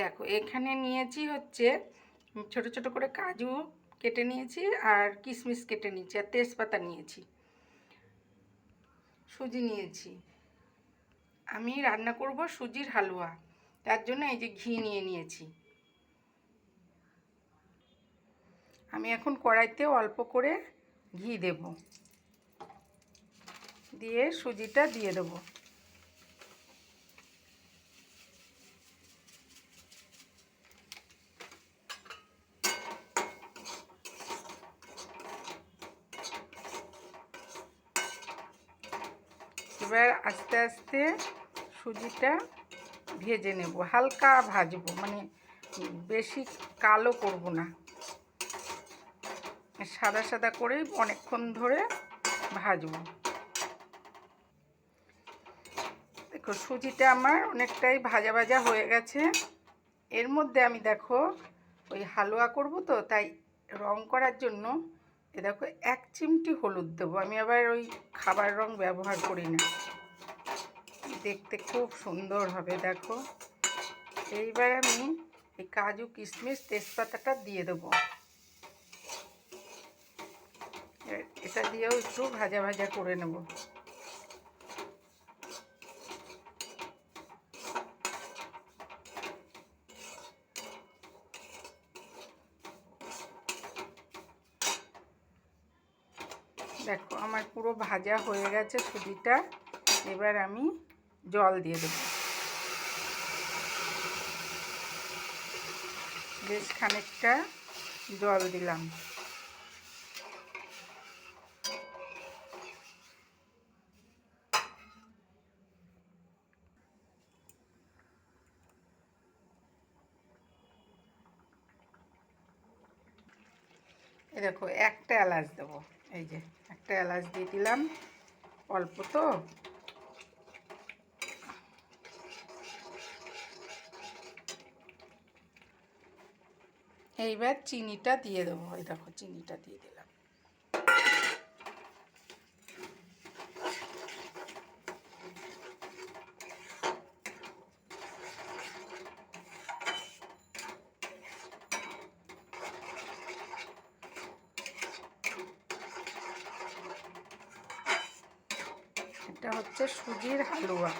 দেখো, এখানে নিয়েছি হচ্ছে ছোট ছোট করে কাজু কেটে নিয়েছি আর কিশমিশ কেটে নিয়েছি আর তেজপাতা নিয়েছি। সুজি নিয়েছি। আমি রান্না করব সুজির হালুয়া, তার জন্য এই যে ঘি নিয়ে নিয়েছি। আমি এখন কড়াইতে অল্প করে ঘি দেব। দিয়ে সুজিটা দিয়ে দেবো। এবার আস্তে আস্তে সুজিটা ভেজে নেব, হালকা ভাজবো মানে বেশি কালো করব না। সাদা সাদা করেই অনেকক্ষণ ধরে ভাজবো। দেখো, সুজিটা আমার অনেকটাই ভাজা ভাজা হয়ে গেছে। এর মধ্যে আমি দেখো, ওই হালুয়া করব তো, তাই রং করার জন্য এ দেখো, এক চিমটি হলুদ দেবো। আমি আবার ওই খাবার রং ব্যবহার করি না। দেখতে খুব সুন্দর হবে, দেখো। এইবার আমি এই কাজু কিশমিশ তেজপাতাটা দিয়ে দেবো। এটা দিয়েও একটু ভাজা ভাজা করে নেব। দেখো, আমার পুরো ভাজা হয়ে গেছে সুজিটা। এবার আমি জল দিয়ে দেব। বেশ খানিকটা জল দিলাম। দেখো, একটা এলাচ দেবো। এই যে, একটা এলাচ দিয়ে দিলাম। অল্প তো। এইবার চিনিটা দিয়ে দেবো। এই দেখো, চিনিটা দিয়ে দিলাম। এটা হচ্ছে সুজির হালুয়া।